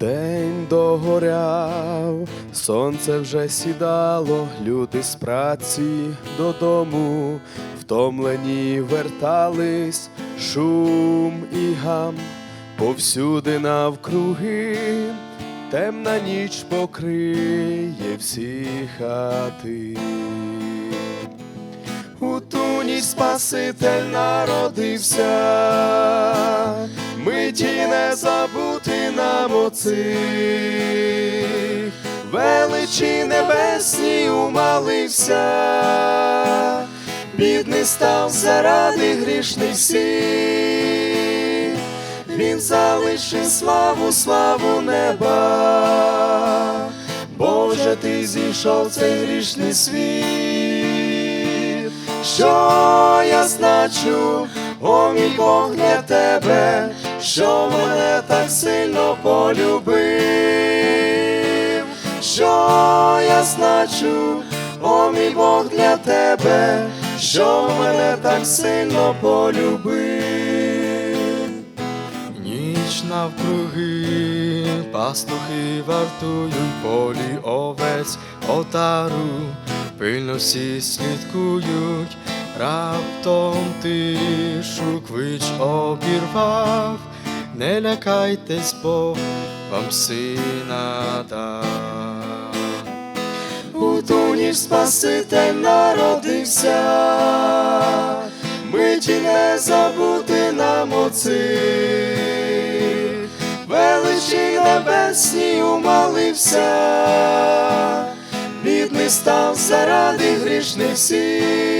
День догоряв, сонце вже сідало, люди з праці додому, втомлені вертались, шум і гам, повсюди навкруги, темна ніч покриє всі хати. У ту ніч Спаситель народився, миті не забути нам оцих, величі небесні умалився, бідний став заради грішних всіх, він залишив славу, славу неба, Боже, ти зійшов в цей грішний світ, що я значу, о мій Бог для тебе, що мене так сильно полюбив, що я значу, о мій Бог для тебе, що мене так сильно полюбив. Ніч навкруги, пастухи вартують полі овець, отару, пильно всі слідкують, раптом тишу квич обірвав, не лякайтесь, Бог вам сина дав. У ту ніч Спаситель народився, миті не забути нам оцих, величі небесні умалився, бідний став заради грішних всіх,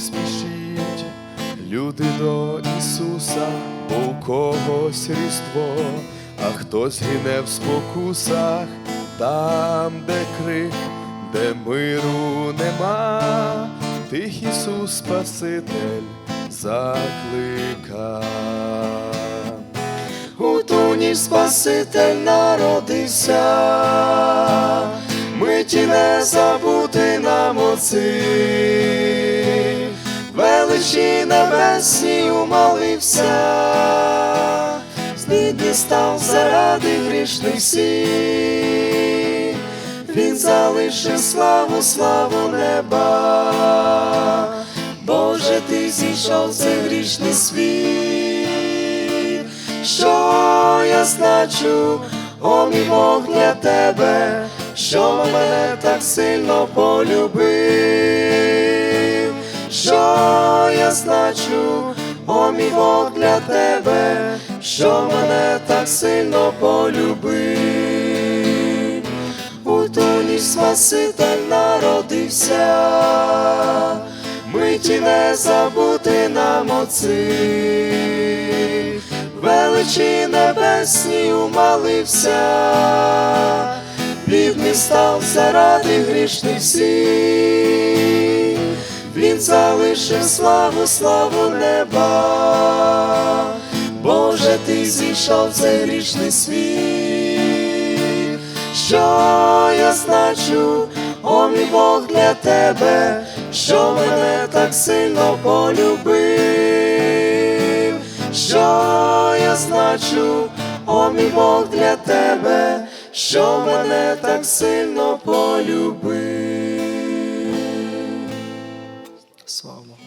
Тож поспішіть, люди до Ісуса, бо у когось різдво, а хтось гине в спокусах, там, де крик, де миру нема, тих Ісус Спаситель заклика. У ту ніч Спаситель народився, миті не забути нам оцих, величі небесні умалився, знідний став заради грішних всіх, він залишив славу, славу неба. Боже, ти зійшов цей грішний світ, що я значу, о мій Бог для тебе, що мене так сильно полюбив, що я значу, о мій Бог для тебе, що мене так сильно полюбив. У ту ніч Спаситель народився, миті не забути нам оцих, величі небесні умалився, бідний став заради грішних всіх, він залишив славу, славу неба. Боже, ти зійшов в цей грішний світ, що я значу, о мій Бог для тебе, що мене так сильно полюбив, що я значу, о мій Бог для тебе, що мене так сильно полюбив. soir. Au.